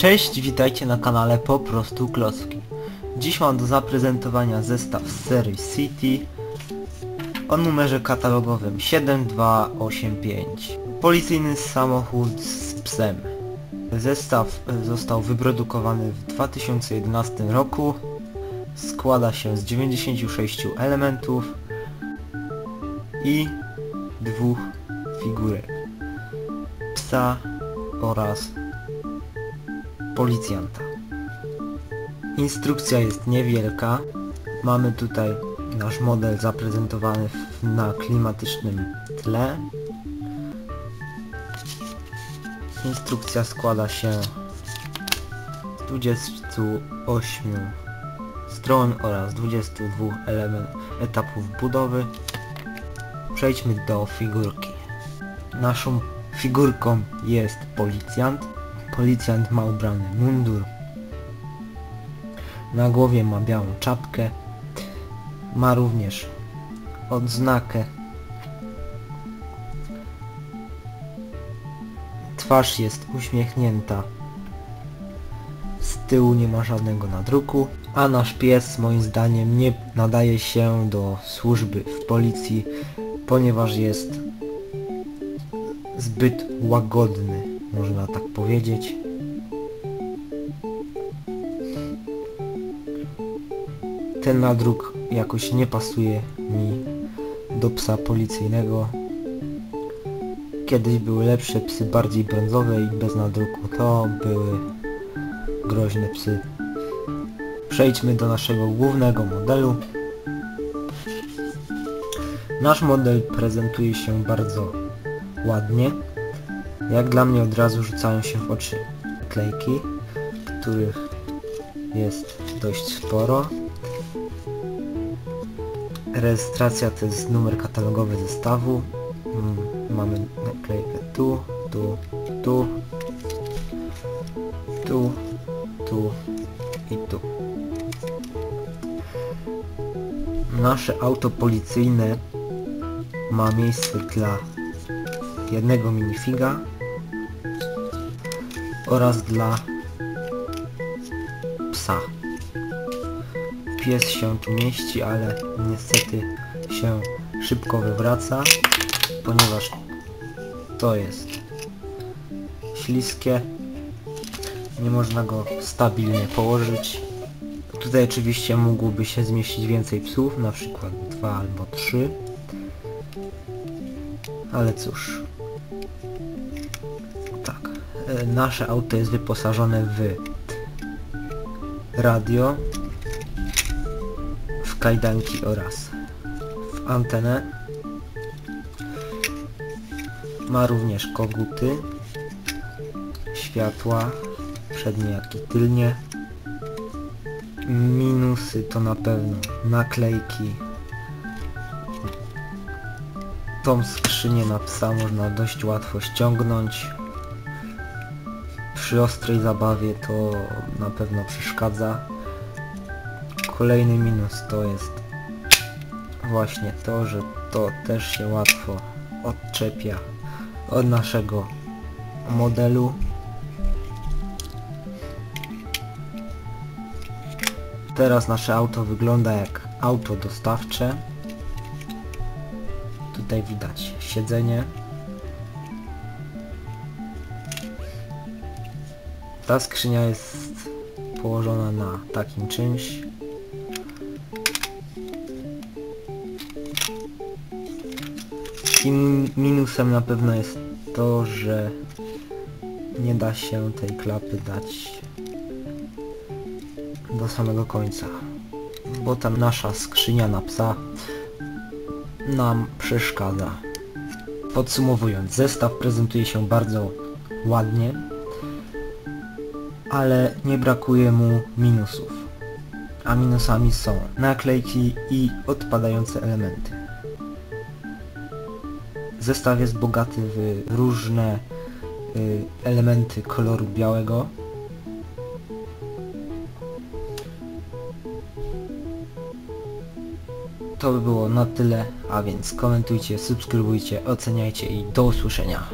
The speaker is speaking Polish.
Cześć, witajcie na kanale Po prostu Klocki. Dziś mam do zaprezentowania zestaw z serii City o numerze katalogowym 7285. Policyjny samochód z psem. Zestaw e, został wyprodukowany w 2011 roku. Składa się z 96 elementów i dwóch figurek. Psa oraz policjanta. Instrukcja jest niewielka. Mamy tutaj nasz model zaprezentowany na klimatycznym tle. Instrukcja składa się z 28 stron oraz 22 element, etapów budowy. Przejdźmy do figurki. Naszą figurką jest policjant. Policjant ma ubrany mundur. Na głowie ma białą czapkę. Ma również odznakę. Twarz jest uśmiechnięta. Z tyłu nie ma żadnego nadruku. A nasz pies moim zdaniem nie nadaje się do służby w policji, ponieważ jest zbyt łagodny, można tak powiedzieć. Ten nadruk jakoś nie pasuje mi do psa policyjnego. Kiedyś były lepsze psy bardziej brązowe i bez nadruku. To były groźne psy. Przejdźmy do naszego głównego modelu. Nasz model prezentuje się bardzo ładnie. Jak dla mnie od razu rzucają się w oczy klejki, których jest dość sporo. Rejestracja to jest numer katalogowy zestawu. Mm, Mamy naklejkę tu, tu, tu, tu, tu i tu. Nasze auto policyjne ma miejsce dla jednego minifiga oraz dla psa. Pies się tu mieści, ale niestety się szybko wywraca, ponieważ to jest śliskie. Nie można go stabilnie położyć. Tutaj oczywiście mógłby się zmieścić więcej psów, na przykład dwa albo trzy. Ale cóż. E, Nasze auto jest wyposażone w radio, w kajdanki oraz w antenę. Ma również koguty, światła, przednie jak i tylnie. Minusy to na pewno naklejki. Tą skrzynię na psa można dość łatwo ściągnąć. Przy ostrej zabawie to na pewno przeszkadza. Kolejny minus to jest właśnie to, że to też się łatwo odczepia od naszego modelu. Teraz nasze auto wygląda jak auto dostawcze. Tutaj widać siedzenie. Ta skrzynia jest położona na takim czymś. I minusem na pewno jest to, że nie da się tej klapy dać do samego końca. Bo tam nasza skrzynia na psa nam przeszkadza. Podsumowując, zestaw prezentuje się bardzo ładnie, ale nie brakuje mu minusów. A minusami są naklejki i odpadające elementy. Zestaw jest bogaty w różne y, elementy koloru białego. To by było na tyle, a więc komentujcie, subskrybujcie, oceniajcie i do usłyszenia.